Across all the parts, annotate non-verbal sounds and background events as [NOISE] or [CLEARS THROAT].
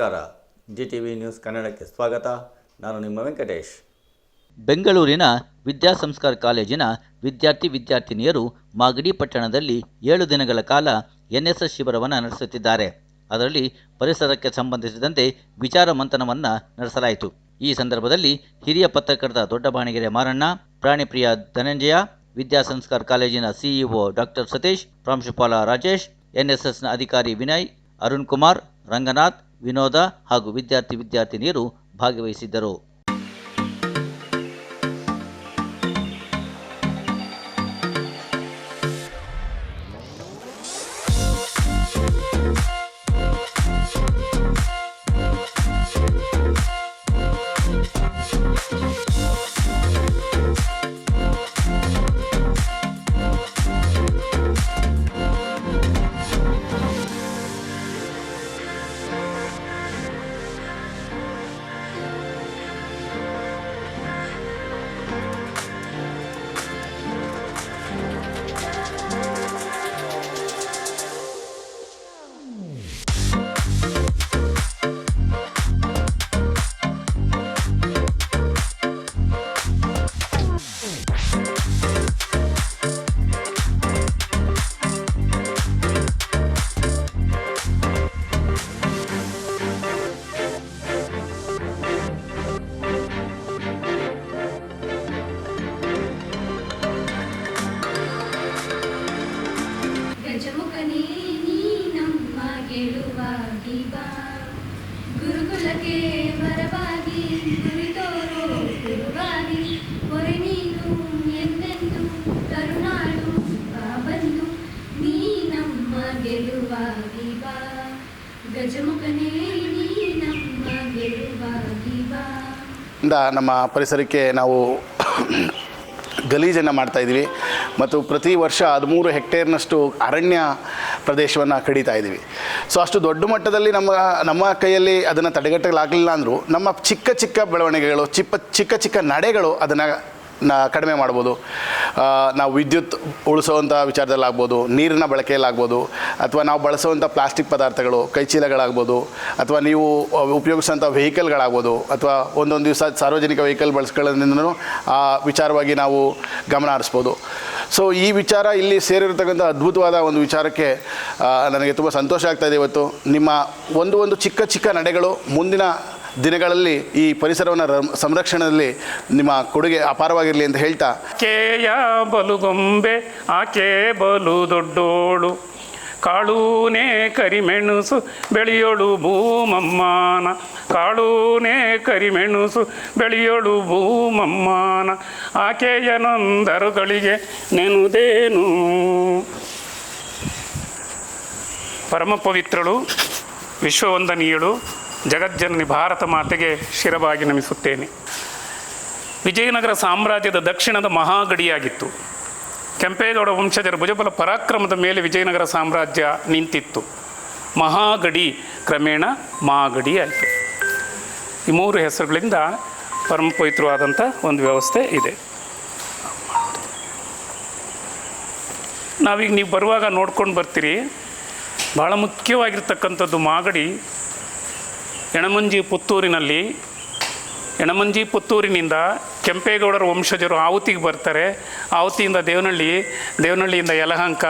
ನಮಸ್ಕಾರ. G T V news ಕನ್ನಡಕ್ಕೆ ಸ್ವಾಗತ. ನಾನು ನಿಮ್ಮ ವೆಂಕಟೇಶ್. ಬೆಂಗಳೂರಿನ ವಿದ್ಯಾಸಂಸ್ಕಾರ ಕಾಲೇಜಿನ ವಿದ್ಯಾರ್ಥಿ ವಿದ್ಯಾರ್ಥಿನಿಯರು ಮಾಗಡಿ ಪಟ್ಟಣದಲ್ಲಿ ಏಳು ದಿನಗಳ ಕಾಲ ಎನ್ಎಸ್ಎಸ್ ಶಿಬಿರವನ್ನು ನಡೆಸುತ್ತಿದ್ದಾರೆ. ಅದರಲ್ಲಿ ಪರಿಸರಕ್ಕೆ ಸಂಬಂಧಿಸಿದಂತೆ ವಿಚಾರ ಮಂಥನವನ್ನು ನಡೆಸಲಾಯಿತು. ಈ ಸಂದರ್ಭದಲ್ಲಿ ಹಿರಿಯ ಪತ್ರಕರ್ತ ದೊಡ್ಡಬಾಣಿಗೆರೆ ಮಾರಣ್ಣ, ಪ್ರಾಣಿಪ್ರಿಯ ಧನಂಜಯ, ವಿದ್ಯಾಸಂಸ್ಕಾರ ಕಾಲೇಜಿನ ಸಿಇಒ ಡಾಕ್ಟರ್ ಸತೀಶ್, ಪ್ರಾಂಶುಪಾಲ ರಾಜೇಶ್, ಎನ್ಎಸ್ಎಸ್ನ ಅಧಿಕಾರಿ ವಿನಯ್, ಅರುಣ್ ಕುಮಾರ್, ರಂಗನಾಥ್ ವಿನೋದ ಹಾಗೂ ವಿದ್ಯಾರ್ಥಿ ವಿದ್ಯಾರ್ಥಿನಿಯರು ಭಾಗವಹಿಸಿದ್ದರು. ಇಂದ ನಮ್ಮ ಪರಿಸರಕ್ಕೆ ನಾವು ಗಲೀಜನ್ನು ಮಾಡ್ತಾ ಇದ್ದೀವಿ ಮತ್ತು ಪ್ರತಿ ವರ್ಷ ಹದಿಮೂರು ಹೆಕ್ಟೇರ್ನಷ್ಟು ಅರಣ್ಯ ಪ್ರದೇಶವನ್ನು ಕಡಿತಾ ಇದ್ದೀವಿ. ಸೊ, ಅಷ್ಟು ದೊಡ್ಡ ಮಟ್ಟದಲ್ಲಿ ನಮ್ಮ ನಮ್ಮ ಕೈಯಲ್ಲಿ ಅದನ್ನು ತಡೆಗಟ್ಟಲಾಗಲಿಲ್ಲ ಅಂದರೂ ನಮ್ಮ ಚಿಕ್ಕ ಚಿಕ್ಕ ಬೆಳವಣಿಗೆಗಳು ಚಿಕ್ಕ ಚಿಕ್ಕ ಚಿಕ್ಕ ನಡೆಗಳು ಅದನ್ನು ನ ಕಡಿಮೆ ಮಾಡ್ಬೋದು. ನಾವು ವಿದ್ಯುತ್ ಉಳಿಸುವಂಥ ವಿಚಾರದಲ್ಲಾಗ್ಬೋದು, ನೀರಿನ ಬಳಕೆಯಲ್ಲಾಗ್ಬೋದು, ಅಥವಾ ನಾವು ಬಳಸುವಂಥ ಪ್ಲಾಸ್ಟಿಕ್ ಪದಾರ್ಥಗಳು, ಕೈಚೀಲಗಳಾಗ್ಬೋದು, ಅಥವಾ ನೀವು ಉಪಯೋಗಿಸುವಂಥ ವೆಹಿಕಲ್ಗಳಾಗ್ಬೋದು, ಅಥವಾ ಒಂದೊಂದು ದಿವಸ ಸಾರ್ವಜನಿಕ ವೆಹಿಕಲ್ ಬಳಸ್ಕೊಳ್ಳೋದ್ರಿಂದನೂ ಆ ವಿಚಾರವಾಗಿ ನಾವು ಗಮನ ಹರಿಸ್ಬೋದು. ಸೊ ಈ ವಿಚಾರ ಇಲ್ಲಿ ಸೇರಿರತಕ್ಕಂಥ ಅದ್ಭುತವಾದ ಒಂದು ವಿಚಾರಕ್ಕೆ ನನಗೆ ತುಂಬ ಸಂತೋಷ ಆಗ್ತಾಯಿದೆ ಇವತ್ತು. ನಿಮ್ಮ ಒಂದು ಒಂದು ಚಿಕ್ಕ ಚಿಕ್ಕ ನಡೆಗಳು, ಮುಂದಿನ ದಿನಗಳಲ್ಲಿ ಈ ಪರಿಸರವನ್ನು ಸಂರಕ್ಷಣೆಯಲ್ಲಿ ನಿಮ್ಮ ಕೊಡುಗೆ ಅಪಾರವಾಗಿರಲಿ ಅಂತ ಹೇಳ್ತಾ. ಆಕೆಯ ಬಲುಗೊಂಬೆ ಆಕೆ ಬಲು ದೊಡ್ಡೋಳು. ಕಾಳೂನೇ ಕರಿಮೆಣಸು, ಬೆಳೆಯೋಳು ಭೂಮಮ್ಮಾನ. ಕಾಳೂನೇ ಕರಿಮೆಣಸು, ಬೆಳೆಯೋಳು ಭೂಮಮ್ಮಾನ. ಆಕೆಯ ನೊಂದರುಗಳಿಗೆ ನೆನುದೇನು? ಪರಮ ಪವಿತ್ರಳು ವಿಶ್ವವಂದನೀಯಳು ಜಗಜ್ಜನನಿ ಭಾರತ ಮಾತೆಗೆ ಶಿರವಾಗಿ ನಮಿಸುತ್ತೇನೆ. ವಿಜಯನಗರ ಸಾಮ್ರಾಜ್ಯದ ದಕ್ಷಿಣದ ಮಹಾಗಡಿಯಾಗಿತ್ತು. ಕೆಂಪೇಗೌಡ ವಂಶಜರ ಭುಜಬಲ ಪರಾಕ್ರಮದ ಮೇಲೆ ವಿಜಯನಗರ ಸಾಮ್ರಾಜ್ಯ ನಿಂತಿತ್ತು. ಮಹಾಗಡಿ ಕ್ರಮೇಣ ಮಾಗಡಿ ಆಯಿತು. ಈ ಮೂರು ಹೆಸರುಗಳಿಂದ ಪರಮ ಪವಿತ್ರವಾದಂಥ ಒಂದು ವ್ಯವಸ್ಥೆ ಇದೆ. ನಾವೀಗ ನೀವು ಬರುವಾಗ ನೋಡ್ಕೊಂಡು ಬರ್ತೀರಿ. ಭಾಳ ಮುಖ್ಯವಾಗಿರ್ತಕ್ಕಂಥದ್ದು ಮಾಗಡಿ ಯಣಮಂಜಿ ಪುತ್ತೂರಿನಲ್ಲಿ ಯಣಮುಂಜಿ ಪುತ್ತೂರಿನಿಂದ ಕೆಂಪೇಗೌಡರ ವಂಶಜರು ಆವತಿಗೆ ಬರ್ತಾರೆ. ಆವತಿಯಿಂದ ದೇವನಹಳ್ಳಿ, ದೇವನಹಳ್ಳಿಯಿಂದ ಯಲಹಂಕ,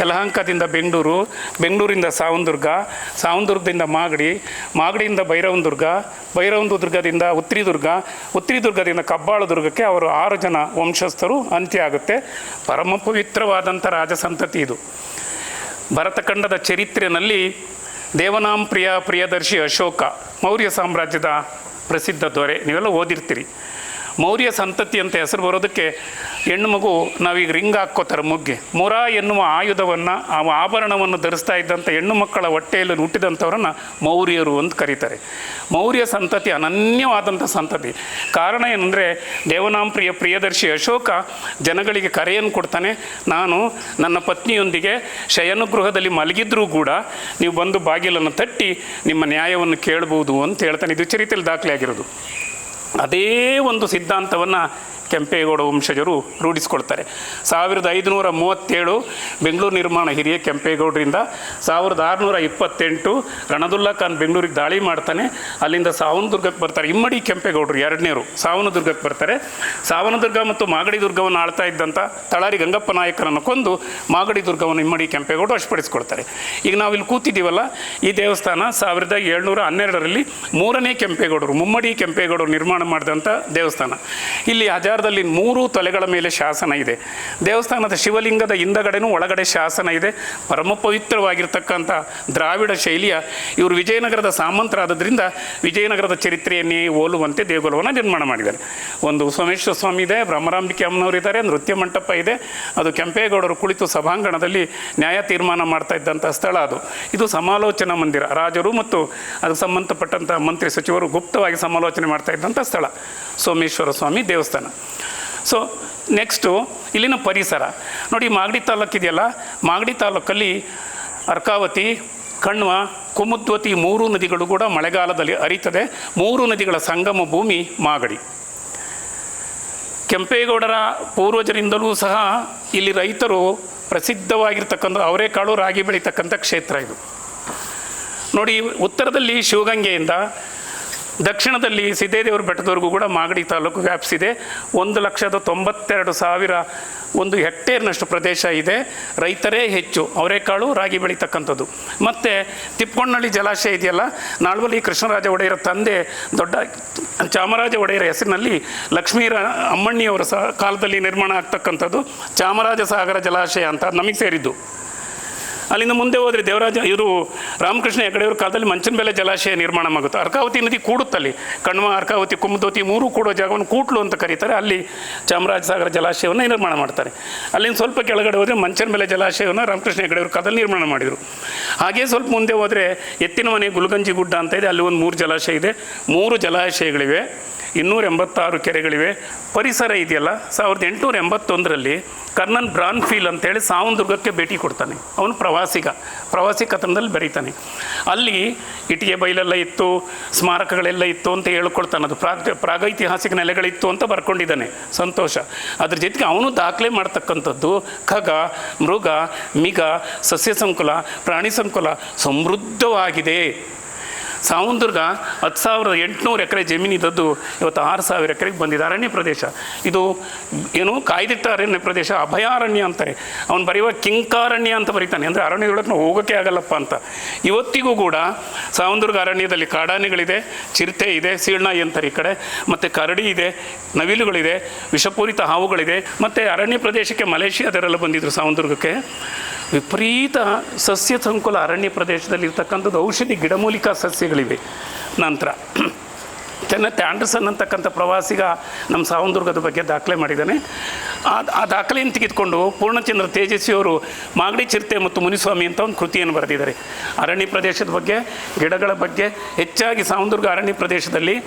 ಯಲಹಂಕದಿಂದ ಬೆಂಗಳೂರು, ಬೆಂಗಳೂರಿಂದ ಸಾವಂದುರ್ಗ ಸಾವಂದುರ್ಗದಿಂದ ಮಾಗಡಿ, ಮಾಗಡಿಯಿಂದ ಭೈರವನದುರ್ಗ, ಭೈರವನದುರ್ಗದಿಂದ ಉತ್ತರಿದುರ್ಗ ಉತ್ರಿದುರ್ಗದಿಂದ ಕಬ್ಬಾಳದುರ್ಗಕ್ಕೆ ಅವರು ಆರು ಜನ ವಂಶಸ್ಥರು ಅಂತ್ಯ ಆಗುತ್ತೆ. ಪರಮ ಪವಿತ್ರವಾದಂಥ ರಾಜಸಂತತಿ ಇದು. ಭರತಖಂಡದ ಚರಿತ್ರೆಯಲ್ಲಿ ದೇವನಾಂ ಪ್ರಿಯ ಪ್ರಿಯದರ್ಶಿ ಅಶೋಕ ಮೌರ್ಯ ಸಾಮ್ರಾಜ್ಯದ ಪ್ರಸಿದ್ಧ ದೊರೆ ನೀವೆಲ್ಲ ಓದಿರ್ತೀರಿ. ಮೌರ್ಯ ಸಂತತಿ ಅಂತ ಹೆಸರು ಬರೋದಕ್ಕೆ ಹೆಣ್ಣು ಮಗು ನಾವೀಗ ರಿಂಗ್ ಹಾಕ್ಕೋತಾರೆ ಮುಗ್ಗೆ. ಮುರ ಎನ್ನುವ ಆಯುಧವನ್ನು ಆ ಆಭರಣವನ್ನು ಧರಿಸ್ತಾ ಇದ್ದಂಥ ಹೆಣ್ಣು ಮಕ್ಕಳ ಹೊಟ್ಟೆಯಲ್ಲಿ ಹುಟ್ಟಿದಂಥವ್ರನ್ನ ಮೌರ್ಯರು ಅಂತ ಕರೀತಾರೆ. ಮೌರ್ಯ ಸಂತತಿ ಅನನ್ಯವಾದಂಥ ಸಂತತಿ. ಕಾರಣ ಏನಂದರೆ ದೇವನಾಂಪ್ರಿಯ ಪ್ರಿಯದರ್ಶಿ ಅಶೋಕ ಜನಗಳಿಗೆ ಕರೆಯನ್ನು ಕೊಡ್ತಾನೆ. ನಾನು ನನ್ನ ಪತ್ನಿಯೊಂದಿಗೆ ಶಯನಗೃಹದಲ್ಲಿ ಮಲಗಿದ್ರೂ ಕೂಡ ನೀವು ಬಂದು ಬಾಗಿಲನ್ನು ತಟ್ಟಿ ನಿಮ್ಮ ನ್ಯಾಯವನ್ನು ಕೇಳಬಹುದು ಅಂತ ಹೇಳ್ತಾನೆ. ಇದು ಚರಿತ್ರೆಯಲ್ಲಿ ದಾಖಲೆ ಆಗಿರೋದು ಅದೇ ಒಂದು ಸಿದ್ಧಾಂತವನ್ನು ಕೆಂಪೇಗೌಡ ವಂಶಜರು ರೂಢಿಸ್ಕೊಳ್ತಾರೆ. ಸಾವಿರದ ಐದುನೂರ ಮೂವತ್ತೇಳು ಬೆಂಗಳೂರು ನಿರ್ಮಾಣ ಹಿರಿಯ ಕೆಂಪೇಗೌಡರಿಂದ ಸಾವಿರದ ಆರುನೂರ ಇಪ್ಪತ್ತೆಂಟು ರಣದುಲ್ಲಾ ಖಾನ್ ಬೆಂಗಳೂರಿಗೆ ದಾಳಿ ಮಾಡ್ತಾನೆ. ಅಲ್ಲಿಂದ ಸಾವನದುರ್ಗಕ್ಕೆ ಬರ್ತಾರೆ. ಇಮ್ಮಡಿ ಕೆಂಪೇಗೌಡರು ಎರಡನೇರು ಸಾವನದುರ್ಗಕ್ಕೆ ಬರ್ತಾರೆ. ಸಾವನದುರ್ಗ ಮತ್ತು ಮಾಗಡಿ ದುರ್ಗವನ್ನು ಆಳ್ತಾ ಇದ್ದಂಥ ತಳಾರಿ ಗಂಗಪ್ಪ ನಾಯಕರನ್ನು ಕೊಂದು ಮಾಗಡಿ ದುರ್ಗವನ್ನು ಇಮ್ಮಡಿ ಕೆಂಪೇಗೌಡರು ವಶಪಡಿಸ್ಕೊಳ್ತಾರೆ ಈಗ ನಾವು ಇಲ್ಲಿ ಕೂತಿದ್ದೀವಲ್ಲ, ಈ ದೇವಸ್ಥಾನ ಸಾವಿರದ ಏಳ್ನೂರ ಹನ್ನೆರಡರಲ್ಲಿ ಮೂರನೇ ಕೆಂಪೇಗೌಡರು, ಮುಮ್ಮಡಿ ಕೆಂಪೇಗೌಡರು ನಿರ್ಮಾಣ ಮಾಡಿದಂಥ ದೇವಸ್ಥಾನ. ಇಲ್ಲಿ ಹಜಾರದಲ್ಲಿ ಮೂರು ತಲೆಗಳ ಮೇಲೆ ಶಾಸನ ಇದೆ. ದೇವಸ್ಥಾನದ ಶಿವಲಿಂಗದ ಹಿಂದಗಡೆನೂ ಒಳಗಡೆ ಶಾಸನ ಇದೆ. ಪರಮ ಪವಿತ್ರವಾಗಿರ್ತಕ್ಕಂಥ ದ್ರಾವಿಡ ಶೈಲಿಯ ಇವರು ವಿಜಯನಗರದ ಸಾಮಂತರಾದದ್ರಿಂದ ವಿಜಯನಗರದ ಚರಿತ್ರೆಯನ್ನೇ ಹೋಲುವಂತೆ ದೇಗುಲವನ್ನು ನಿರ್ಮಾಣ ಮಾಡಿದ್ದಾರೆ. ಒಂದು ಸೋಮೇಶ್ವರ ಸ್ವಾಮಿ ಇದೆ, ಬ್ರಹ್ಮರಾಂಬಿಕೆ ಅಮ್ಮನವರು ಇದ್ದಾರೆ, ನೃತ್ಯ ಮಂಟಪ ಇದೆ. ಅದು ಕೆಂಪೇಗೌಡರು ಕುಳಿತು ಸಭಾಂಗಣದಲ್ಲಿ ನ್ಯಾಯ ತೀರ್ಮಾನ ಮಾಡ್ತಾ ಇದ್ದಂಥ ಸ್ಥಳ ಅದು. ಇದು ಸಮಾಲೋಚನಾ ಮಂದಿರ, ರಾಜರು ಮತ್ತು ಅದಕ್ಕೆ ಸಂಬಂಧಪಟ್ಟಂಥ ಮಂತ್ರಿ ಸಚಿವರು ಗುಪ್ತವಾಗಿ ಸಮಾಲೋಚನೆ ಮಾಡ್ತಾ ಇದ್ದಂಥ ಸ್ಥಳ, ಸೋಮೇಶ್ವರ ಸ್ವಾಮಿ ದೇವಸ್ಥಾನ. ಸೊ ನೆಕ್ಸ್ಟು ಇಲ್ಲಿನ ಪರಿಸರ. ನೋಡಿ, ಮಾಗಡಿ ತಾಲೂಕಿದೆಯಲ್ಲ ಮಾಗಡಿ ತಾಲೂಕಲ್ಲಿ ಅರ್ಕಾವತಿ, ಕಣ್ವ, ಕುಮುದ್ವತಿ ಮೂರು ನದಿಗಳು ಕೂಡ ಮಳೆಗಾಲದಲ್ಲಿ ಅರಿತದೆ ಮೂರು ನದಿಗಳ ಸಂಗಮ ಭೂಮಿ ಮಾಗಡಿ. ಕೆಂಪೇಗೌಡರ ಪೂರ್ವಜರಿಂದಲೂ ಸಹ ಇಲ್ಲಿ ರೈತರು ಪ್ರಸಿದ್ಧವಾಗಿರ್ತಕ್ಕಂಥ ಅವರೇಕಾಳು ರಾಗಿ ಬೆಳೀತಕ್ಕಂಥ ಕ್ಷೇತ್ರ ಇದು. ನೋಡಿ ಉತ್ತರದಲ್ಲಿ ಶಿವಗಂಗೆಯಿಂದ ದಕ್ಷಿಣದಲ್ಲಿ ಸಿದ್ದೇದೇವರ ಬೆಟ್ಟದವರೆಗೂ ಕೂಡ ಮಾಗಡಿ ತಾಲೂಕು ವ್ಯಾಪಿಸಿದೆ ಒಂದು ಲಕ್ಷದ ತೊಂಬತ್ತೆರಡು ಸಾವಿರ ಒಂದು ಹೆಕ್ಟೇರ್ನಷ್ಟು ಪ್ರದೇಶ ಇದೆ. ರೈತರೇ ಹೆಚ್ಚು ಅವರೇಕಾಳು ರಾಗಿ ಬೆಳೀತಕ್ಕಂಥದ್ದು. ಮತ್ತು ತಿಪ್ಪಣ್ಣಳ್ಳಿ ಜಲಾಶಯ ಇದೆಯಲ್ಲ ನಾಳ್ವಲ್ಲಿ ಕೃಷ್ಣರಾಜ ಒಡೆಯರ ತಂದೆ, ದೊಡ್ಡ ಚಾಮರಾಜ ಒಡೆಯರ ಹೆಸರಿನಲ್ಲಿ ಲಕ್ಷ್ಮೀರ ಅಮ್ಮಣ್ಣಿಯವರ ಸಹ ಕಾಲದಲ್ಲಿ ನಿರ್ಮಾಣ ಆಗ್ತಕ್ಕಂಥದ್ದು. ಚಾಮರಾಜ ಸಾಗರ ಜಲಾಶಯ ಅಂತ ನಮಗೆ ಸೇರಿದ್ದು. ಅಲ್ಲಿಂದ ಮುಂದೆ ಹೋದರೆ ದೇವರಾಜ, ಇವರು ರಾಮಕೃಷ್ಣ ಹೆಗಡೆಯವ್ರ ಕಾಲದಲ್ಲಿ ಮಂಚನಬೆಲೆ ಜಲಾಶಯ ನಿರ್ಮಾಣ ಆಗುತ್ತೆ. ಅರ್ಕಾವತಿ ನದಿ ಕೂಡುತ್ತಲ್ಲಿ ಕಣ್ವ, ಅರ್ಕಾವತಿ ಕುಮದೋತಿ ಮೂರು ಕೂಡೋ ಜಾಗವನ್ನು ಕೂಟ್ಲು ಅಂತ ಕರೀತಾರೆ. ಅಲ್ಲಿ ಚಾಮರಾಜಸಾಗರ ಜಲಾಶಯವನ್ನು ನಿರ್ಮಾಣ ಮಾಡ್ತಾರೆ. ಅಲ್ಲಿಂದ ಸ್ವಲ್ಪ ಕೆಳಗಡೆ ಹೋದರೆ ಮಂಚನಬೆಲೆ ಜಲಾಶಯವನ್ನು ರಾಮಕೃಷ್ಣ ಹೆಗಡೆಯವ್ರ ಕಾಲದಲ್ಲಿ ನಿರ್ಮಾಣ ಮಾಡಿದರು. ಹಾಗೆ ಸ್ವಲ್ಪ ಮುಂದೆ ಹೋದರೆ ಎತ್ತಿನ ಮನೆ ಗುಲ್ಗಂಜಿ ಗುಡ್ಡ ಅಂತ ಇದೆ. ಅಲ್ಲಿ ಒಂದು ಮೂರು ಜಲಾಶಯ ಇದೆ. ಮೂರು ಜಲಾಶಯಗಳಿವೆ. ಇನ್ನೂರ ಎಂಬತ್ತಾರು ಕೆರೆಗಳಿವೆ. ಪರಿಸರ ಇದೆಯಲ್ಲ? ಸಾವಿರದ ಎಂಟುನೂರ ಎಂಬತ್ತೊಂದರಲ್ಲಿ ಕರ್ನನ್ ಬ್ರಾನ್ಫೀಲ್ ಅಂತೇಳಿ ಸಾವನ್ದುರ್ಗಕ್ಕೆ ಭೇಟಿ ಕೊಡ್ತಾನೆ. ಅವನು ಪ್ರವಾಸಿಗ. ಪ್ರವಾಸಿ ಕಥನದಲ್ಲಿ ಬರೀತಾನೆ. ಅಲ್ಲಿ ಇಟಿಗೆ ಬೈಲೆಲ್ಲ ಇತ್ತು, ಸ್ಮಾರಕಗಳೆಲ್ಲ ಇತ್ತು ಅಂತ ಹೇಳ್ಕೊಳ್ತಾನೆ ಅದು. ಪ್ರಾಗ, ಪ್ರಾಗೈತಿಹಾಸಿಕ ನೆಲೆಗಳಿತ್ತು ಅಂತ ಬರ್ಕೊಂಡಿದ್ದಾನೆ ಸಂತೋಷ. ಅದ್ರ ಜೊತೆಗೆ ಅವನು ದಾಖಲೆ ಮಾಡ್ತಕ್ಕಂಥದ್ದು ಖಗ, ಮೃಗ, ಮಿಗ ಸಸ್ಯ ಸಂಕುಲ ಪ್ರಾಣಿ ಸಂಕುಲ ಸಮೃದ್ಧವಾಗಿದೆ. ಸಾವಂದುರ್ಗ ಹತ್ತು ಸಾವಿರದ ಎಂಟುನೂರು ಎಕರೆ ಜಮೀನಿದ್ದದ್ದು ಇವತ್ತು ಆರು ಸಾವಿರ ಎಕರೆಗೆ ಬಂದಿದೆ. ಅರಣ್ಯ ಪ್ರದೇಶ. ಇದು ಏನು ಕಾಯ್ದಿಟ್ಟ ಅರಣ್ಯ ಪ್ರದೇಶ, ಅಭಯಾರಣ್ಯ ಅಂತಾರೆ. ಅವನು ಬರೆಯುವ ಕಿಂಕಾರಣ್ಯ ಅಂತ ಬರೀತಾನೆ. ಅಂದರೆ ಅರಣ್ಯದೊಳಗೆ ಹೋಗೋಕ್ಕೆ ಆಗಲ್ಲಪ್ಪ ಅಂತ. ಇವತ್ತಿಗೂ ಕೂಡ ಸಾವಂದುರ್ಗ ಅರಣ್ಯದಲ್ಲಿ ಕಾಡಾನೆಗಳಿದೆ, ಚಿರತೆ ಇದೆ, ಸೀಳ್ನಾಯಿ ಅಂತಾರೆ ಈ ಕಡೆ. ಮತ್ತು ಕರಡಿ ಇದೆ, ನವಿಲುಗಳಿದೆ, ವಿಷಪೂರಿತ ಹಾವುಗಳಿದೆ. ಮತ್ತು ಅರಣ್ಯ ಪ್ರದೇಶಕ್ಕೆ ಮಲೇಷಿಯಾದರೆಲ್ಲ ಬಂದಿದ್ದರು ಸಾವಂದುರ್ಗಕ್ಕೆ ವಿಪರೀತ ಸಸ್ಯ ಸಂಕುಲ ಅರಣ್ಯ ಪ್ರದೇಶದಲ್ಲಿ ಇರ್ತಕ್ಕಂಥದ್ದು ಔಷಧಿ ಗಿಡಮೂಲಿಕಾ ಸಸ್ಯಗಳಿವೆ. ನಂತರ [CLEARS THROAT] ಕೆನೆತ್ ಆ್ಯಂಡರ್ಸನ್ ಅಂತಕ್ಕಂಥ ಪ್ರವಾಸಿಗ ನಮ್ಮ ಸಾವಂದುರ್ಗದ ಬಗ್ಗೆ ದಾಖಲೆ ಮಾಡಿದ್ದಾನೆ. ಆ ದಾಖಲೆಯನ್ನು ತೆಗೆದುಕೊಂಡು ಪೂರ್ಣಚಂದ್ರ ತೇಜಸ್ವಿಯವರು ಮಾಗಡಿ ಚಿರತೆ ಮತ್ತು ಮುನಿಸ್ವಾಮಿ ಅಂತ ಒಂದು ಕೃತಿಯನ್ನು ಬರೆದಿದ್ದಾರೆ. ಅರಣ್ಯ ಪ್ರದೇಶದ ಬಗ್ಗೆ, ಗಿಡಗಳ ಬಗ್ಗೆ, ಹೆಚ್ಚಾಗಿ ಸಾವಂದುರ್ಗ ಅರಣ್ಯ ಪ್ರದೇಶದಲ್ಲಿ,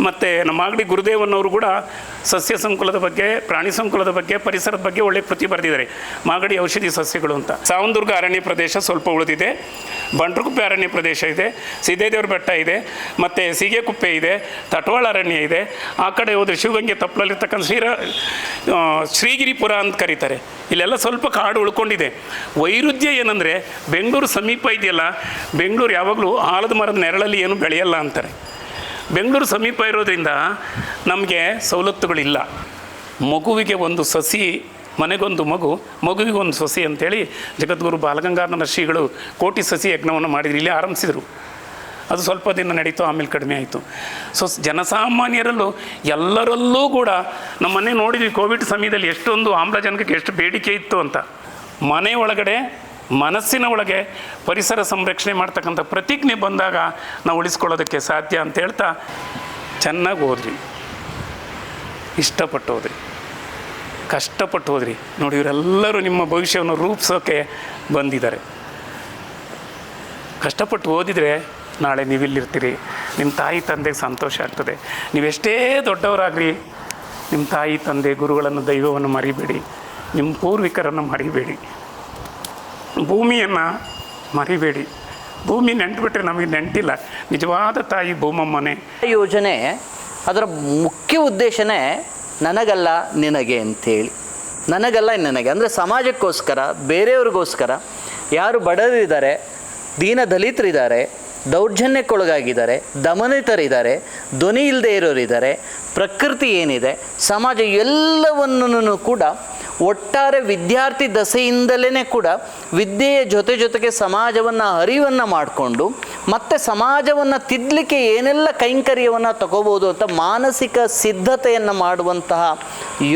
ಮತ್ತು ನಮ್ಮ ಮಾಗಡಿ ಗುರುದೇವನವರು ಕೂಡ ಸಸ್ಯ ಸಂಕುಲದ ಬಗ್ಗೆ, ಪ್ರಾಣಿ ಸಂಕುಲದ ಬಗ್ಗೆ, ಪರಿಸರದ ಬಗ್ಗೆ ಒಳ್ಳೆ ಕೃತಿ ಬರೆದಿದ್ದಾರೆ. ಮಾಗಡಿ ಔಷಧಿ ಸಸ್ಯಗಳು ಅಂತ. ಸಾವಂದುರ್ಗ ಅರಣ್ಯ ಪ್ರದೇಶ ಸ್ವಲ್ಪ ಉಳಿದಿದೆ. ಬಂಟ್ರಕುಪ್ಪೆ ಅರಣ್ಯ ಪ್ರದೇಶ ಇದೆ. ಸಿದ್ದೇದೇವ್ರ ಬೆಟ್ಟ ಇದೆ. ಮತ್ತು ಸೀಗೆಕುಪ್ಪೆ ಇದೆ. ತಟವಾಳ ಅರಣ್ಯ ಇದೆ. ಆ ಕಡೆ ಹೋದರೆ ಶಿವಗಂಗೆ ತಪ್ಪಲಲ್ಲಿರ್ತಕ್ಕಂಥ ಶ್ರೀರ ಶ್ರೀಗಿರಿಪುರ ಅಂತ ಕರೀತಾರೆ. ಇಲ್ಲೆಲ್ಲ ಸ್ವಲ್ಪ ಕಾಡು ಉಳ್ಕೊಂಡಿದೆ. ವೈರುಧ್ಯ ಏನಂದರೆ ಬೆಂಗಳೂರು ಸಮೀಪ ಇದೆಯಲ್ಲ, ಬೆಂಗಳೂರು ಯಾವಾಗಲೂ ಆಲದ ಮರದ ನೆರಳಲ್ಲಿ ಏನು ಬೆಳೆಯಲ್ಲ ಅಂತಾರೆ. ಬೆಂಗಳೂರು ಸಮೀಪ ಇರೋದ್ರಿಂದ ನಮಗೆ ಸವಲತ್ತುಗಳಿಲ್ಲ. ಮಗುವಿಗೆ ಒಂದು ಸಸಿ, ಮನೆಗೊಂದು ಮಗು, ಮಗುವಿಗೆ ಒಂದು ಸಸಿ ಅಂತೇಳಿ ಜಗದ್ಗುರು ಬಾಲಗಂಗಾಧರ ಶ್ರೀಗಳು ಕೋಟಿ ಸಸಿ ಯಜ್ಞವನ್ನು ಮಾಡಿದ್ರು, ಇಲ್ಲಿ ಆರಂಭಿಸಿದರು. ಅದು ಸ್ವಲ್ಪ ದಿನ ನಡೀತು, ಆಮೇಲೆ ಕಡಿಮೆ ಆಯಿತು. ಸೊ ಜನಸಾಮಾನ್ಯರಲ್ಲೂ ಎಲ್ಲರಲ್ಲೂ ಕೂಡ ನಮ್ಮ ನೋಡಿದ್ವಿ, ಕೋವಿಡ್ ಸಮಯದಲ್ಲಿ ಎಷ್ಟೊಂದು ಆಮ್ಲಜನಕಕ್ಕೆ ಎಷ್ಟು ಬೇಡಿಕೆ ಇತ್ತು ಅಂತ. ಮನೆ ಒಳಗಡೆ, ಮನಸ್ಸಿನ ಒಳಗೆ ಪರಿಸರ ಸಂರಕ್ಷಣೆ ಮಾಡ್ತಕ್ಕಂಥ ಪ್ರತಿಜ್ಞೆ ಬಂದಾಗ ನಾವು ಉಳಿಸ್ಕೊಳ್ಳೋದಕ್ಕೆ ಸಾಧ್ಯ ಅಂತ ಹೇಳ್ತಾ ಚೆನ್ನಾಗಿ ಓದ್ರಿ ಇಷ್ಟಪಟ್ಟು ಹೋದ್ರಿ ಕಷ್ಟಪಟ್ಟು ಹೋದ್ರಿ ನೋಡಿ, ಇವರೆಲ್ಲರೂ ನಿಮ್ಮ ಭವಿಷ್ಯವನ್ನು ರೂಪಿಸೋಕೆ ಬಂದಿದ್ದಾರೆ. ಕಷ್ಟಪಟ್ಟು ಓದಿದರೆ ನಾಳೆ ನೀವಿಲ್ಲಿರ್ತೀರಿ. ನಿಮ್ಮ ತಾಯಿ ತಂದೆಗೆ ಸಂತೋಷ ಆಗ್ತದೆ. ನೀವೆಷ್ಟೇ ದೊಡ್ಡವರಾಗ್ರಿ ನಿಮ್ಮ ತಾಯಿ ತಂದೆ ಗುರುಗಳನ್ನು, ದೈವವನ್ನು ಮರಿಬೇಡಿ. ನಿಮ್ಮ ಪೂರ್ವಿಕರನ್ನು ಮರಿಬೇಡಿ. ಭೂಮಿಯನ್ನು ಮರಿಬೇಡಿ. ಭೂಮಿ ನೆಂಟ್ಬಿಟ್ರೆ ನಮಗೆ ನೆಂಟಿಲ್ಲ. ನಿಜವಾದ ತಾಯಿ ಭೂಮಮ್ಮನೆ. ಯೋಜನೆ ಅದರ ಮುಖ್ಯ ಉದ್ದೇಶನೇ ನನಗಲ್ಲ ನಿನಗೆ ಅಂತೇಳಿ. ನನಗಲ್ಲ ನನಗೆ. ಅಂದರೆ ಸಮಾಜಕ್ಕೋಸ್ಕರ, ಬೇರೆಯವ್ರಿಗೋಸ್ಕರ ಯಾರು ಬಡವರಿದ್ದಾರೆ ದೀನ ದಲಿತರಿದ್ದಾರೆ ದೌರ್ಜನ್ಯಕ್ಕೊಳಗಾಗಿದ್ದಾರೆ, ದಮನಿತರಿದ್ದಾರೆ, ಧ್ವನಿ ಇಲ್ಲದೆ ಇರೋರಿದ್ದಾರೆ, ಪ್ರಕೃತಿ ಏನಿದೆ, ಸಮಾಜ ಎಲ್ಲವನ್ನೂ ಕೂಡ ಒಟ್ಟಾರೆ ವಿದ್ಯಾರ್ಥಿ ದಸೆಯಿಂದಲೇ ಕೂಡ ವಿದ್ಯೆಯ ಜೊತೆ ಜೊತೆಗೆ ಸಮಾಜವನ್ನು ಅರಿವನ್ನು ಮಾಡಿಕೊಂಡು, ಮತ್ತು ಸಮಾಜವನ್ನು ತಿದ್ದಲಿಕ್ಕೆ ಏನೆಲ್ಲ ಕೈಂಕರ್ಯವನ್ನು ತಗೋಬೋದು ಅಂತ ಮಾನಸಿಕ ಸಿದ್ಧತೆಯನ್ನು ಮಾಡುವಂತಹ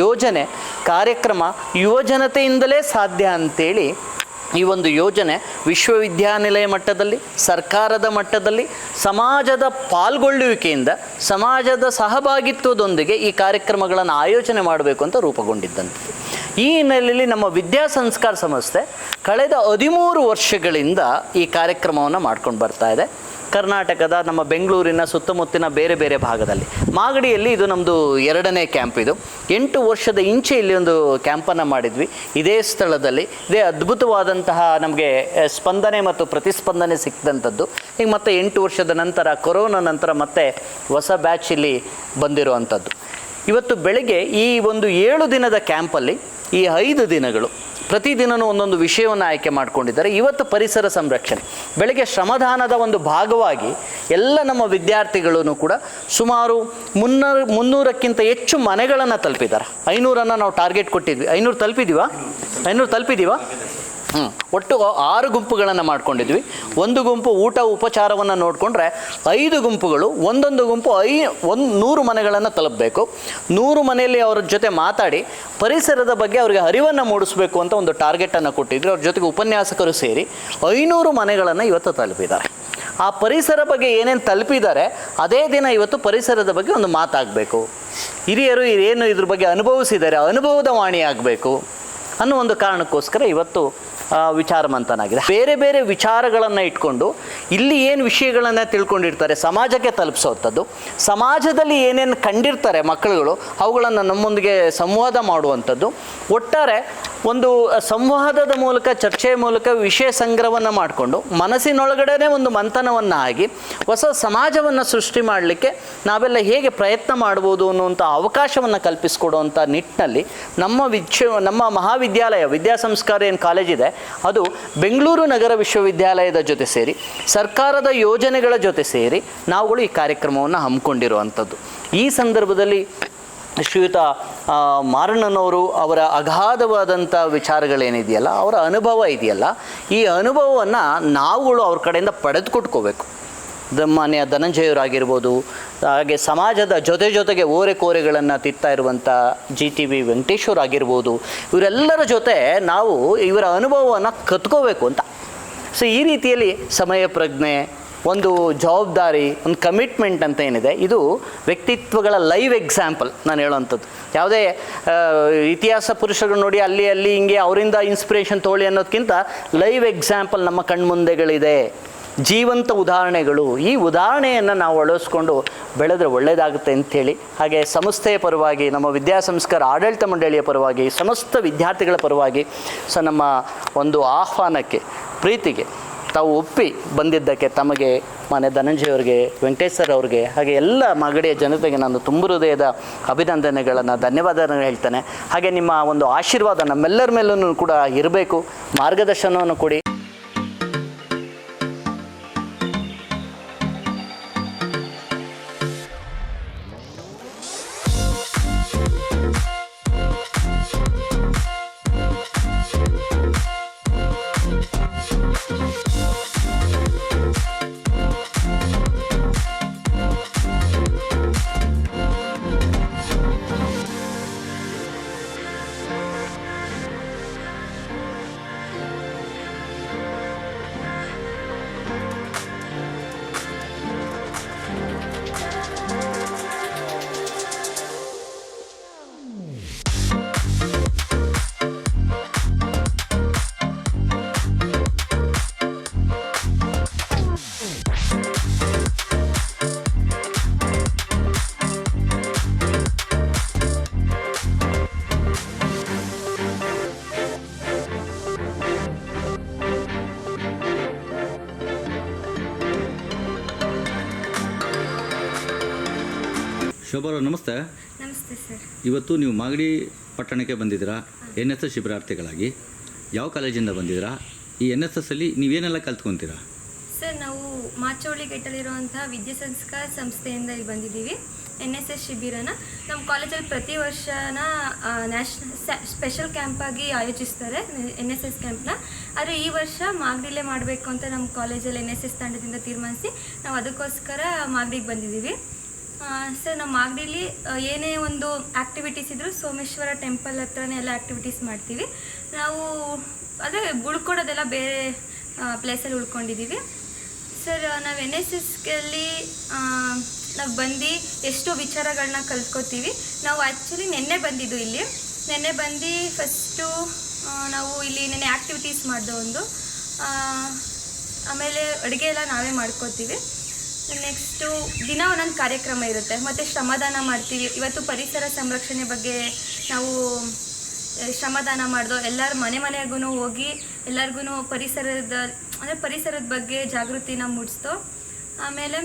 ಯೋಜನೆ, ಕಾರ್ಯಕ್ರಮ ಯುವಜನತೆಯಿಂದಲೇ ಸಾಧ್ಯ ಅಂತೇಳಿ ಈ ಒಂದು ಯೋಜನೆ ವಿಶ್ವವಿದ್ಯಾನಿಲಯ ಮಟ್ಟದಲ್ಲಿ, ಸರ್ಕಾರದ ಮಟ್ಟದಲ್ಲಿ, ಸಮಾಜದ ಪಾಲ್ಗೊಳ್ಳುವಿಕೆಯಿಂದ, ಸಮಾಜದ ಸಹಭಾಗಿತ್ವದೊಂದಿಗೆ ಈ ಕಾರ್ಯಕ್ರಮಗಳನ್ನು ಆಯೋಜನೆ ಮಾಡಬೇಕು ಅಂತ ರೂಪುಗೊಂಡಿದ್ದಂತೆ. ಈ ಹಿನ್ನೆಲೆಯಲ್ಲಿ ನಮ್ಮ ವಿದ್ಯಾ ಸಂಸ್ಕಾರ ಸಂಸ್ಥೆ ಕಳೆದ ಹದಿಮೂರು ವರ್ಷಗಳಿಂದ ಈ ಕಾರ್ಯಕ್ರಮವನ್ನು ಮಾಡ್ಕೊಂಡು ಬರ್ತಾ ಇದೆ. ಕರ್ನಾಟಕದ ನಮ್ಮ ಬೆಂಗಳೂರಿನ ಸುತ್ತಮುತ್ತಿನ ಬೇರೆ ಬೇರೆ ಭಾಗದಲ್ಲಿ. ಮಾಗಡಿಯಲ್ಲಿ ಇದು ನಮ್ಮದು ಎರಡನೇ ಕ್ಯಾಂಪ್ ಇದು. ಎಂಟು ವರ್ಷದ ಇಂಚೆ ಇಲ್ಲಿ ಒಂದು ಕ್ಯಾಂಪನ್ನು ಮಾಡಿದ್ವಿ. ಇದೇ ಸ್ಥಳದಲ್ಲಿ. ಇದೇ ಅದ್ಭುತವಾದಂತಹ ನಮಗೆ ಸ್ಪಂದನೆ ಮತ್ತು ಪ್ರತಿಸ್ಪಂದನೆ ಸಿಕ್ಕಿದಂಥದ್ದು. ಈಗ ಮತ್ತೆ ಎಂಟು ವರ್ಷದ ನಂತರ, ಕೊರೋನಾ ನಂತರ ಮತ್ತೆ ಹೊಸ ಬ್ಯಾಚ್ ಇಲ್ಲಿ ಬಂದಿರುವಂಥದ್ದು. ಇವತ್ತು ಬೆಳಗ್ಗೆ ಈ ಒಂದು ಏಳು ದಿನದ ಕ್ಯಾಂಪಲ್ಲಿ ಈ ಐದು ದಿನಗಳು ಪ್ರತಿದಿನನೂ ಒಂದೊಂದು ವಿಷಯವನ್ನು ಆಯ್ಕೆ ಮಾಡಿಕೊಂಡಿದ್ದಾರೆ. ಇವತ್ತು ಪರಿಸರ ಸಂರಕ್ಷಣೆ. ಬೆಳಗ್ಗೆ ಶ್ರಮದಾನದ ಒಂದು ಭಾಗವಾಗಿ ಎಲ್ಲ ನಮ್ಮ ವಿದ್ಯಾರ್ಥಿಗಳನ್ನು ಕೂಡ ಸುಮಾರು ಮುನ್ನೂರು, ಮುನ್ನೂರಕ್ಕಿಂತ ಹೆಚ್ಚು ಮನೆಗಳನ್ನು ತಲುಪಿದ್ದಾರೆ. ಐನೂರನ್ನು ನಾವು ಟಾರ್ಗೆಟ್ ಕೊಟ್ಟಿದ್ವಿ. ಐನೂರು ತಲುಪಿದ್ದೀವಾ ಐನೂರು ತಲುಪಿದ್ದೀವಾ ಒಟ್ಟು ಆರು ಗುಂಪುಗಳನ್ನು ಮಾಡ್ಕೊಂಡಿದ್ವಿ. ಒಂದು ಗುಂಪು ಊಟ, ಉಪಚಾರವನ್ನು ನೋಡಿಕೊಂಡ್ರೆ ಐದು ಗುಂಪುಗಳು, ಒಂದೊಂದು ಗುಂಪು ಐ, ಒಂದು ನೂರು ಮನೆಗಳನ್ನು ತಲುಪಬೇಕು. ನೂರು ಮನೆಯಲ್ಲಿ ಅವ್ರ ಜೊತೆ ಮಾತಾಡಿ ಪರಿಸರದ ಬಗ್ಗೆ ಅವರಿಗೆ ಅರಿವನ್ನು ಮೂಡಿಸಬೇಕು ಅಂತ ಒಂದು ಟಾರ್ಗೆಟನ್ನು ಕೊಟ್ಟಿದ್ರು. ಅವ್ರ ಜೊತೆಗೆ ಉಪನ್ಯಾಸಕರು ಸೇರಿ ಐನೂರು ಮನೆಗಳನ್ನು ಇವತ್ತು ತಲುಪಿದ್ದಾರೆ. ಆ ಪರಿಸರ ಬಗ್ಗೆ ಏನೇನು ತಲುಪಿದ್ದಾರೆ, ಅದೇ ದಿನ ಇವತ್ತು ಪರಿಸರದ ಬಗ್ಗೆ ಒಂದು ಮಾತಾಗಬೇಕು. ಹಿರಿಯರು ಏನು ಇದ್ರ ಬಗ್ಗೆ ಅನುಭವಿಸಿದ್ದಾರೆ, ಅನುಭವದ ವಾಣಿ ಆಗಬೇಕು ಅನ್ನೋ ಒಂದು ಕಾರಣಕ್ಕೋಸ್ಕರ ಇವತ್ತು ಆ, ವಿಚಾರ ಮಂಥನಾಗಿದೆ ಬೇರೆ ಬೇರೆ ವಿಚಾರಗಳನ್ನು ಇಟ್ಕೊಂಡು ಇಲ್ಲಿ ಏನು ವಿಷಯಗಳನ್ನು ತಿಳ್ಕೊಂಡಿರ್ತಾರೆ ಸಮಾಜಕ್ಕೆ ತಲುಪಿಸೋವಂಥದ್ದು ಸಮಾಜದಲ್ಲಿ ಏನೇನು ಕಂಡಿರ್ತಾರೆ ಮಕ್ಕಳುಗಳು ಅವುಗಳನ್ನು ನಮ್ಮೊಂದಿಗೆ ಸಂವಾದ ಮಾಡುವಂಥದ್ದು ಒಟ್ಟಾರೆ ಒಂದು ಸಂವಾದದ ಮೂಲಕ, ಚರ್ಚೆಯ ಮೂಲಕ ವಿಷಯ ಸಂಗ್ರಹವನ್ನು ಮಾಡಿಕೊಂಡು ಮನಸ್ಸಿನೊಳಗಡೆ ಒಂದು ಮಂಥನವನ್ನು ಆಗಿ ಹೊಸ ಸಮಾಜವನ್ನು ಸೃಷ್ಟಿ ಮಾಡಲಿಕ್ಕೆ ನಾವೆಲ್ಲ ಹೇಗೆ ಪ್ರಯತ್ನ ಮಾಡ್ಬೋದು ಅನ್ನುವಂಥ ಅವಕಾಶವನ್ನು ಕಲ್ಪಿಸಿಕೊಡುವಂಥ ನಿಟ್ಟಿನಲ್ಲಿ ನಮ್ಮ ವಿಶ್ವ ನಮ್ಮ ಮಹಾವಿದ್ಯಾಲಯ ವಿದ್ಯಾಸಂಸ್ಕಾರ ಏನು ಕಾಲೇಜಿದೆ ಅದು ಬೆಂಗಳೂರು ನಗರ ವಿಶ್ವವಿದ್ಯಾಲಯದ ಜೊತೆ ಸೇರಿ, ಸರ್ಕಾರದ ಯೋಜನೆಗಳ ಜೊತೆ ಸೇರಿ, ನಾವುಗಳು ಈ ಕಾರ್ಯಕ್ರಮವನ್ನು ಹಮ್ಮಿಕೊಂಡಿರುವಂಥದ್ದು. ಈ ಸಂದರ್ಭದಲ್ಲಿ ಶ್ರೀಯುತ ಮಾರಣ್ಣನವರು ಅವರ ಅಗಾಧವಾದಂಥ ವಿಚಾರಗಳೇನಿದೆಯಲ್ಲ, ಅವರ ಅನುಭವ ಇದೆಯಲ್ಲ, ಈ ಅನುಭವವನ್ನು ನಾವುಗಳು ಅವ್ರ ಕಡೆಯಿಂದ ಪಡೆದುಕೊಟ್ಕೋಬೇಕು. ಮಾನ್ಯ ಧನಂಜಯರಾಗಿರ್ಬೋದು, ಹಾಗೆ ಸಮಾಜದ ಜೊತೆ ಜೊತೆಗೆ ಓರೆ ಕೋರೆಗಳನ್ನು ತಿತ್ತಾ ಇರುವಂಥ ಜಿ ಟಿ ವಿ ವೆಂಕಟೇಶ್ವರ್ ಆಗಿರ್ಬೋದು, ಇವರೆಲ್ಲರ ಜೊತೆ ನಾವು ಇವರ ಅನುಭವವನ್ನು ಕತ್ಕೋಬೇಕು ಅಂತ. ಸೊ, ಈ ರೀತಿಯಲ್ಲಿ ಸಮಯ ಪ್ರಜ್ಞೆ ಒಂದು ಜವಾಬ್ದಾರಿ, ಒಂದು ಕಮಿಟ್ಮೆಂಟ್ ಅಂತ ಏನಿದೆ, ಇದು ವ್ಯಕ್ತಿತ್ವಗಳ ಲೈವ್ ಎಕ್ಸಾಂಪಲ್ ನಾನು ಹೇಳುವಂಥದ್ದು. ಯಾವುದೇ ಇತಿಹಾಸ ಪುರುಷರು ನೋಡಿ ಅಲ್ಲಿ ಅಲ್ಲಿ, ಹಿಂಗೆ ಅವರಿಂದ ಇನ್ಸ್ಪಿರೇಷನ್ ತೋಳಿ ಅನ್ನೋದಕ್ಕಿಂತ ಲೈವ್ ಎಕ್ಸಾಂಪಲ್ ನಮ್ಮ ಕಣ್ಮುಂದೆಗಳಿದೆ. ಜೀವಂತ ಉದಾಹರಣೆಗಳು, ಈ ಉದಾಹರಣೆಯನ್ನು ನಾವು ಅಳವಡಿಸ್ಕೊಂಡು ಬೆಳೆದ್ರೆ ಒಳ್ಳೆಯದಾಗುತ್ತೆ ಅಂಥೇಳಿ. ಹಾಗೆ ಸಂಸ್ಥೆಯ ಪರವಾಗಿ, ನಮ್ಮ ವಿದ್ಯಾಸಂಸ್ಕಾರ ಆಡಳಿತ ಮಂಡಳಿಯ ಪರವಾಗಿ, ಸಮಸ್ತ ವಿದ್ಯಾರ್ಥಿಗಳ ಪರವಾಗಿ, ಸೊ ನಮ್ಮ ಒಂದು ಆಹ್ವಾನಕ್ಕೆ, ಪ್ರೀತಿಗೆ ತಾವು ಒಪ್ಪಿ ಬಂದಿದ್ದಕ್ಕೆ ತಮಗೆ ಮಾನ್ಯ ಧನಂಜಯ ಅವರಿಗೆ ವೆಂಕಟೇಶ್ ಸರ್ ಅವ್ರಿಗೆ, ಹಾಗೆ ಎಲ್ಲ ಮಾಗಡಿಯ ಜನತೆಗೆ ನಾನು ತುಂಬ ಹೃದಯದ ಅಭಿನಂದನೆಗಳನ್ನು, ಧನ್ಯವಾದಗಳನ್ನು ಹೇಳ್ತೇನೆ. ಹಾಗೆ ನಿಮ್ಮ ಒಂದು ಆಶೀರ್ವಾದ ನಮ್ಮೆಲ್ಲರ ಮೇಲೂ ಕೂಡ ಇರಬೇಕು. ಮಾರ್ಗದರ್ಶನವನ್ನು ಕೊಡಿ. ಶೋಭಾರ ನಮಸ್ತೆ. ನಮಸ್ತೆ ಸರ್. ಇವತ್ತು ನೀವು ಮಾಗಡಿ ಪಟ್ಟಣಕ್ಕೆ ಬಂದಿದ್ದೀರಾ? ಎನ್ ಎಸ್ ಎಸ್ ಶಿಬಿರಾರ್ಥಿಗಳಾಗಿ. ಯಾವ ಕಾಲೇಜಿಂದ ಬಂದಿದ್ದೀರಾ? ಈ ಎನ್ ಎಸ್ ಎಸ್ ಅಲ್ಲಿ ನೀವೇನೆಲ್ಲ ಕಲ್ತ್ಕೊತೀರಾ? ಸರ್ ನಾವು ಮಾಚೋಳಿ ವಿದ್ಯಾ ಸಂಸ್ಕಾರ ಸಂಸ್ಥೆಯಿಂದ ಇಲ್ಲಿ ಬಂದಿದ್ದೀವಿ. ಎನ್ ಎಸ್ ಎಸ್ ಶಿಬಿರನ. ನಮ್ಮ ಕಾಲೇಜಲ್ಲಿ ಪ್ರತಿ ವರ್ಷನ ನ್ಯಾಷನಲ್ ಸ್ಪೆಷಲ್ ಕ್ಯಾಂಪಾಗಿ ಆಯೋಜಿಸ್ತಾರೆ ಎನ್ ಎಸ್ ಎಸ್ ಕ್ಯಾಂಪ್ನ. ಆದರೆ ಈ ವರ್ಷ ಮಾಗಡಿಲೇ ಮಾಡಬೇಕು ಅಂತ ನಮ್ಮ ಕಾಲೇಜಲ್ಲಿ ಎನ್ ಎಸ್ ಎಸ್ ತಂಡದಿಂದ ತೀರ್ಮಾನಿಸಿ ನಾವು ಅದಕ್ಕೋಸ್ಕರ ಮಾಗಡಿಗೆ ಬಂದಿದ್ದೀವಿ. ಸರ್, ನಮ್ಮ ಮಾಗಡಿಲಿ ಏನೇ ಒಂದು ಆ್ಯಕ್ಟಿವಿಟೀಸ್ ಇದ್ದರೂ ಸೋಮೇಶ್ವರ ಟೆಂಪಲ್ ಹತ್ರನೇ ಎಲ್ಲ ಆ್ಯಕ್ಟಿವಿಟೀಸ್ ಮಾಡ್ತೀವಿ. ನಾವು ಅದೇ ಉಳ್ಕೊಡೋದೆಲ್ಲ ಬೇರೆ ಪ್ಲೇಸಲ್ಲಿ ಉಳ್ಕೊಂಡಿದ್ದೀವಿ. ಸರ್ ನಾವು ಎನ್ ಎಸ್ ಎಸ್ಗಲ್ಲಿ ನಾವು ಬಂದು ಎಷ್ಟೋ ವಿಚಾರಗಳನ್ನ ಕಲ್ತ್ಕೋತೀವಿ. ನಾವು ಆ್ಯಕ್ಚುಲಿ ನಿನ್ನೆ ಬಂದಿದ್ದು ಇಲ್ಲಿ. ನಿನ್ನೆ ಬಂದು ಫಸ್ಟು ನಾವು ಇಲ್ಲಿ ನೆನ್ನೆ ಆ್ಯಕ್ಟಿವಿಟೀಸ್ ಮಾಡಿದೆ ಒಂದು ಆಮೇಲೆ ಅಡುಗೆ ಎಲ್ಲ ನಾವೇ ಮಾಡ್ಕೋತೀವಿ. ನೆಕ್ಸ್ಟು ದಿನ ಒಂದೊಂದು ಕಾರ್ಯಕ್ರಮ ಇರುತ್ತೆ. ಮತ್ತು ಶ್ರಮದಾನ ಮಾಡ್ತೀವಿ. ಇವತ್ತು ಪರಿಸರ ಸಂರಕ್ಷಣೆ ಬಗ್ಗೆ ನಾವು ಶ್ರಮದಾನ ಮಾಡ್ದೋ ಎಲ್ಲರ ಮನೆ ಮನೆಗೂ ಹೋಗಿ ಎಲ್ಲರಿಗೂ ಪರಿಸರದ, ಅಂದರೆ ಪರಿಸರದ ಬಗ್ಗೆ ಜಾಗೃತಿನ ಮೂಡಿಸ್ತೋ ಆಮೇಲೆ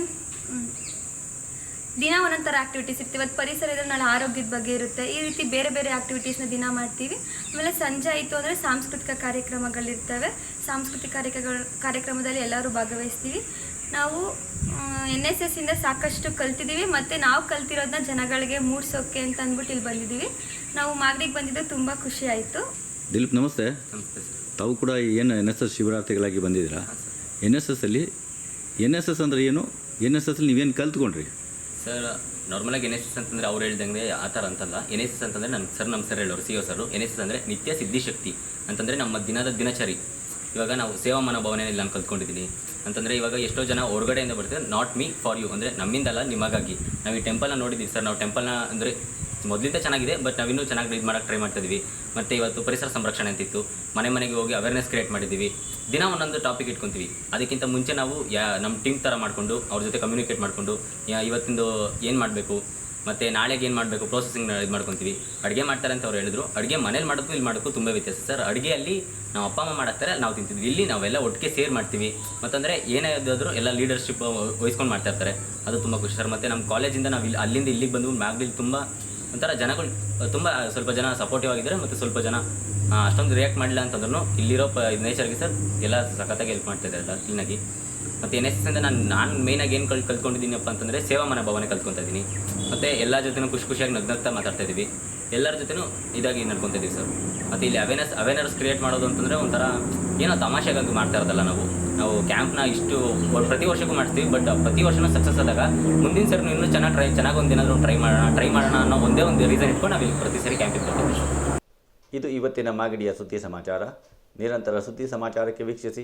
ದಿನ ಒಂದೊಂದು ಥರ ಆ್ಯಕ್ಟಿವಿಟೀಸ್ ಇರ್ತೀವಿ. ಇವತ್ತು ಪರಿಸರ ಇದ್ರೆ ನಾಳೆ ಆರೋಗ್ಯದ ಬಗ್ಗೆ ಇರುತ್ತೆ. ಈ ರೀತಿ ಬೇರೆ ಬೇರೆ ಆ್ಯಕ್ಟಿವಿಟೀಸ್ನ ದಿನ ಮಾಡ್ತೀವಿ. ಆಮೇಲೆ ಸಂಜೆ ಆಯಿತು ಅಂದರೆ ಸಾಂಸ್ಕೃತಿಕ ಕಾರ್ಯಕ್ರಮಗಳಿರ್ತವೆ. ಸಾಂಸ್ಕೃತಿಕ ಕಾರ್ಯಕ್ರಮ, ಕಾರ್ಯಕ್ರಮದಲ್ಲಿ ಎಲ್ಲರೂ ಭಾಗವಹಿಸ್ತೀವಿ. ನಾವು ಎನ್ ಎಸ್ ಎಸ್ಸಿಂದ ಸಾಕಷ್ಟು ಕಲ್ತಿದ್ದೀವಿ ಮತ್ತು ನಾವು ಕಲ್ತಿರೋದನ್ನ ಜನಗಳಿಗೆ ಮೂಡಿಸೋಕೆ ಅಂತ ಅಂದ್ಬಿಟ್ಟು ಇಲ್ಲಿ ಬಂದಿದ್ದೀವಿ. ನಾವು ಮಾಗಡಿಗೆ ಬಂದಿದ್ದು ತುಂಬ ಖುಷಿ ಆಯಿತು. ದಿಲೀಪ್ ನಮಸ್ತೆ. ತಾವು ಕೂಡ ಏನು ಎನ್ ಎಸ್ ಎಸ್ ಶಿಬಿರಾರ್ಥಿಗಳಾಗಿ ಬಂದಿದ್ದೀರಾ? ಎನ್ ಎಸ್ ಎಸ್ ಅಲ್ಲಿ ಎನ್ ಎಸ್ ಎಸ್ ಅಂದರೆ ಏನು? ಎನ್ ಎಸ್ ಎಸ್ ಅಲ್ಲಿ ನೀವೇನು ಕಲ್ತ್ಕೊಂಡ್ರಿ? ಸರ್ ನಾರ್ಮಲಾಗಿ ಎನ್ ಎಸ್ ಎಸ್ ಅಂತಂದರೆ ಅವ್ರು ಹೇಳ್ದಂಗೆ ಆ ಥರ ಅಂತಲ್ಲ. ಎನ್ ಎಸ್ ಎಸ್ ಅಂತಂದರೆ ನಮ್ಮ ಸರ್ ನಮ್ಮ ಸರ್ ಹೇಳೋರು C O sir. N S S ಅಂದರೆ ನಿತ್ಯ ಸಿದ್ಧಿಶಕ್ತಿ ಅಂತಂದರೆ ನಮ್ಮ ದಿನದ ದಿನಚರಿ. ಇವಾಗ ನಾವು ಸೇವಾ ಮನೋಭಾವನೆಯಲ್ಲಿ ನಾನು ಕಲ್ತ್ಕೊಂಡಿದ್ದೀನಿ. ಅಂತಂದರೆ ಇವಾಗ ಎಷ್ಟೋ ಜನ ಹೊರಗಡೆಯಿಂದ ಬರ್ತಾರೆ ನಾಟ್ ಮೀ ಫಾರ್ ಯು ಅಂದರೆ ನಮ್ಮಿಂದಲ್ಲ, ನಿಮಗಾಗಿ. ನಾವು ಈ ಟೆಂಪಲ್ನ ನೋಡಿದ್ದೀವಿ ಸರ್ ನಾವು ಟೆಂಪಲ್ನ ಅಂದರೆ ಮೊದಲಿಂದ ಚೆನ್ನಾಗಿದೆ ಬಟ್ ನಾವಿನ್ನೂ ಚೆನ್ನಾಗಿ ಇದು ಮಾಡೋಕ್ಕೆ ಟ್ರೈ ಮಾಡ್ತಿದ್ವಿ. ಮತ್ತು ಇವತ್ತು ಪರಿಸರ ಸಂರಕ್ಷಣೆ ಅಂತಿತ್ತು. ಮನೆ ಮನೆಗೆ ಹೋಗಿ ಅವೇರ್ನೆಸ್ ಕ್ರಿಯೇಟ್ ಮಾಡಿದ್ದೀವಿ ದಿನ ಒಂದೊಂದು ಟಾಪಿಕ್ ಇಟ್ಕೊತೀವಿ. ಅದಕ್ಕಿಂತ ಮುಂಚೆ ನಾವು ಯಾ ನಮ್ಮ ಟೀಮ್ ಥರ ಮಾಡಿಕೊಂಡು, ಅವ್ರ ಜೊತೆ ಕಮ್ಯುನಿಕೇಟ್ ಮಾಡಿಕೊಂಡು ಇವತ್ತಿಂದು ಏನು ಮಾಡಬೇಕು? ಮತ್ತು ನಾಳೆಗೆ ಏನು ಮಾಡಬೇಕು? ಪ್ರೊಸೆಸಿಂಗ್ ಇದು ಮಾಡ್ಕೊತೀವಿ. ಅಡುಗೆ ಮಾಡ್ತಾರೆ ಅಂತ ಅವ್ರು ಹೇಳಿದ್ರು. ಅಡುಗೆ ಮನೇಲಿ ಮಾಡೋಕ್ಕೂ ಇಲ್ಲಿ ಮಾಡೋಕ್ಕೂ ತುಂಬ ವ್ಯತ್ಯಾಸ. ಸರ್, ಅಡುಗೆಯಲ್ಲಿ ನಾವು ಅಪ್ಪ, ಅಮ್ಮ ಮಾಡ್ತಾರೆ ನಾವು ತಿಂತಿದ್ವಿ. ಇಲ್ಲಿ ನಾವೆಲ್ಲ ಒಟ್ಟಿಗೆ ಸೇರ್ ಮಾಡ್ತೀವಿ. ಮತ್ತಂದರೆ ಏನೇ ಇದ್ದಾದರೂ ಎಲ್ಲ ಲೀಡರ್ಶಿಪ್ ವಹಿಸ್ಕೊಂಡು ಮಾಡ್ತಾ ಇರ್ತಾರೆ. ಅದು ತುಂಬ ಖುಷಿ. ಸರ್, ಮತ್ತು ನಮ್ಮ ಕಾಲೇಜಿಂದ ನಾವು ಇಲ್ಲಿ ಅಲ್ಲಿಂದ ಇಲ್ಲಿಗೆ ಬಂದು ಮ್ಯಾಗ್ಲಿ ತುಂಬ ಒಂಥರ ಜನಗಳು, ತುಂಬ ಸ್ವಲ್ಪ ಜನ ಸಪೋರ್ಟಿವ್ ಆಗಿದ್ದಾರೆ ಮತ್ತು ಸ್ವಲ್ಪ ಜನ ಅಷ್ಟೊಂದು ರಿಯಾಕ್ಟ್ ಮಾಡಿಲ್ಲ ಅಂತಂದ್ರೂ ಇಲ್ಲಿರೋ ಪ ನೇಚರ್ಗೆ ಸರ್ ಎಲ್ಲ ಸಖತ್ತಾಗಿ ಹೆಲ್ಪ್ ಮಾಡ್ತಾಯಿದ್ದಾರೆ ಎಲ್ಲ ಕ್ಲೀನಾಗಿ ಮತ್ತು ಎನ್ ಎಸ್ ಎಸ್ ನಾನು ನಾನು ಮೇಯ್ನಾಗಿ ಏನು ಕಲ್, ಕಲ್ತ್ಕೊಂಡಿದ್ದೀನಪ್ಪ ಅಂತಂದರೆ ಸೇವಾ ಮನೋಭಾವನೆ ಕಲ್ತ್ಕೊತಾ ಇದ್ದೀನಿ. ಮತ್ತು ಎಲ್ಲ ಜೊತೆನೂ ಖುಷಿ ಖುಷಿಯಾಗಿ ನಗ್ನಗ್ತಾ ಮಾತಾಡ್ತಾ ಇದ್ದೀವಿ. ಎಲ್ಲರ ಜೊತೆನೂ ಇದಾಗಿ ನಡ್ಕೊತಾ ಇದ್ದೀವಿ ಸರ್. ಮತ್ತು ಇಲ್ಲಿ ಅವೇರ್ನೆಸ್ ಅವೇರ್ನೆಸ್ ಕ್ರಿಯೇಟ್ ಮಾಡೋದು ಅಂತಂದರೆ ಒಂಥರ ಏನೋ ತಮಾಷೆಗಾಗಿ ಮಾಡ್ತಾ ಇರೋದಲ್ಲ ನಾವು. ನಾವು ಕ್ಯಾಂಪ್ನ ಇಷ್ಟು ಪ್ರತಿ ವರ್ಷಕ್ಕೂ ಮಾಡ್ತೀವಿ ಬಟ್ ಪ್ರತಿ ವರ್ಷನೂ ಸಕ್ಸಸ್ ಆದಾಗ ಮುಂದಿನ ಸರಿ ಇನ್ನೂ ಚೆನ್ನಾಗಿ ಟ್ರೈ ಚೆನ್ನಾಗಿ ಒಂದೇನಾದರೂ ಟ್ರೈ ಮಾಡೋಣ ಟ್ರೈ ಮಾಡೋಣ ಅನ್ನೋ ಒಂದೇ ಒಂದು ರೀಸನ್ ಇಟ್ಕೊಂಡು ನಾವು ಇಲ್ಲಿ ಪ್ರತಿ ಸರಿ ಕ್ಯಾಂಪಿಗೆ ಬರ್ತೀವಿ ಇದು ಇವತ್ತಿನ ಮಾಗಡಿಯ ಸುದ್ದಿ ಸಮಾಚಾರ. ನಿರಂತರ ಸುದ್ದಿ ಸಮಾಚಾರಕ್ಕೆ ವೀಕ್ಷಿಸಿ.